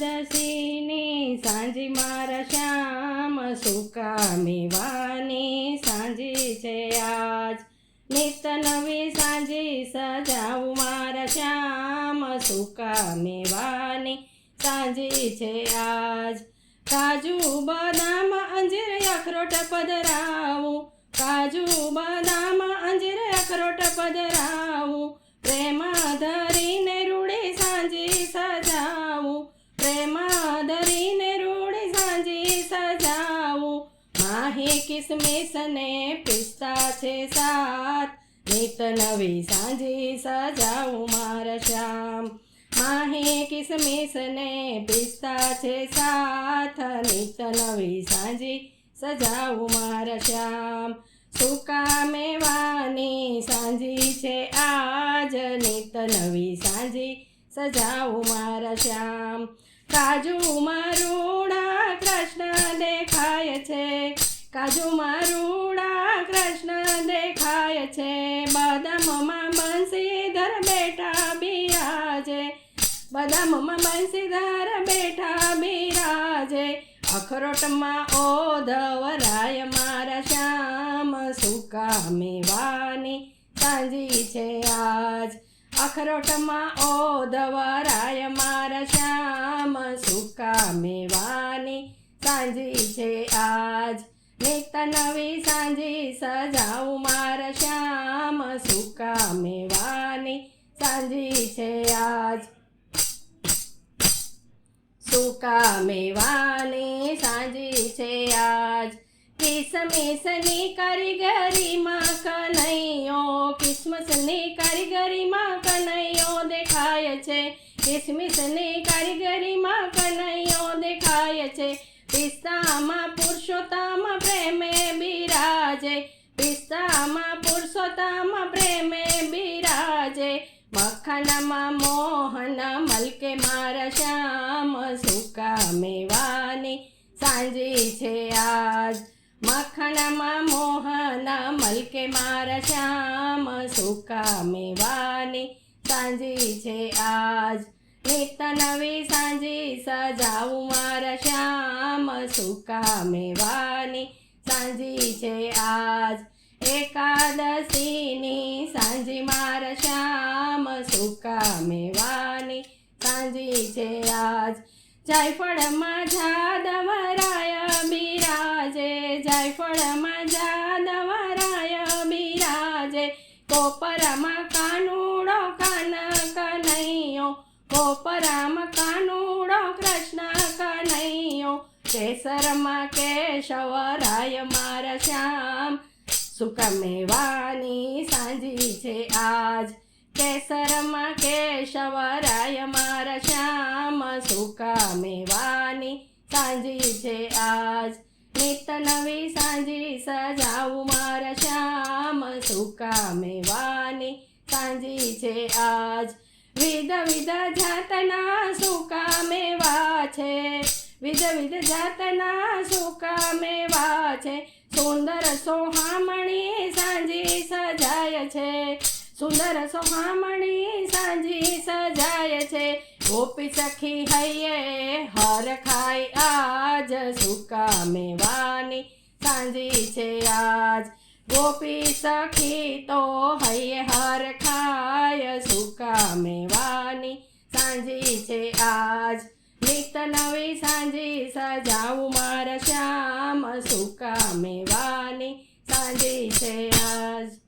એકાદશીની સાંજી મારા શ્યામ સુકા મેવાની સાંજી છે આજ. નિત નવી સાંજી સજાવું મારા શ્યામ સુકા મેવાની સાંજી છે આજ. કાજુ બદામ અંજીર અખરોટ પધરાવું. કાજુ બદામ અંજીર અખરોટ પધરાવું. પ્રેમ ધરીને રૂડી સાંજી સજાવું. પ્રેમ ધરીને રૂડી સાંજી સજાવું. માહી કિસમિસ ને પિસ્તા છે સાત. નિત નવી સાંજી સજાવું મારા શ્યામ. માહી કિસમિસ ને પિસ્તા છે સાથ નિત નવી સાંજી સજાવું મારા શ્યામ. સુકા મેવાની સાંજી છે આજ. નિત નવી સાંજી સજાવું મારા શ્યામ. કાજુ મારુડા કૃષ્ણ દેખાય છે. કાજુ મારુડા કૃષ્ણ દેખાય છે. બદામમાં બંસીધર બેઠા બિરાજે. બદામમાં બંસીધર બેઠા બિરાજે. અખરોટમાં ઓધવરાય મારા શ્યામ સુકા મેવાની સાંજી છે આજ. અખરોટમાં ઓધવરાય મારા શ્યામ, સુકા મેવાની સાંજી છે આજ. નિત નવી સાંજી સજાવું મારા શ્યામ, સુકા મેવાની સાંજી છે આજ. સુકા મેવાની સાંજી છે આજ. કિસમિસની કારીગરીમાં કનૈયો. ક્રિસમસની કારીગરીમાં કનૈયો દેખાય છે. કિસમિસની કારીગરીમાં કનૈયો દેખાય છે. પિસ્તામાં પુરુષોત્તમ પ્રેમે બિરાજે. પિસ્તામાં પુરુષોત્તમ પ્રેમે બિરાજે. મખનમાં મોહન, મલકે મારા શ્યામ, સુકા મેવાની સાંજી છે આજ. મલકે મારા શ્યામ સુકા મેવાની સાંજી છે આજ. નિત નવી સાંજી સજાવું મારા શ્યામ સુકા મેવાની સાંજી છે આજ. એકાદશીની સાંજી મારા શ્યામ સુકા મેવાની સાંજી છે આજ. જાયફળમાં જાદવરાય કોપરમાં કાનુડો કાન કનૈયો કોપરામાં કાનુડો કૃષ્ણ કનૈયો કેસરમાં કેશવરાય મારા શ્યામ. સુકા મેવાની સાંજી છે આજ? કેસરમાં કેશવરાય મારા શ્યામ. સુકા મેવાની સાંજી છે આજ? સાંજે સાંજી સજાવું મારા શ્યામ. સુકા મેવાની સાંજી છે આજ. વિધ વિધ જાતના સુકા મેવા છે વિધ વિધ જાતના સુકા મેવા છે સુંદર સોહામણી સાંજી સજાય છે. સુંદર સોહામણી સાંજી સજાય છે. ગોપી સખી હૈયે હર ખાઈ આજ સુકા મેવાની સાંજી છે આજ ગોપી સખી તો હૈયે હર ખાય સુકા મેવાની સાંજી છે આજ નિત નવી સાંજી સજાવું મારા શ્યામ સુકા મેવાની સાંજી છે આજ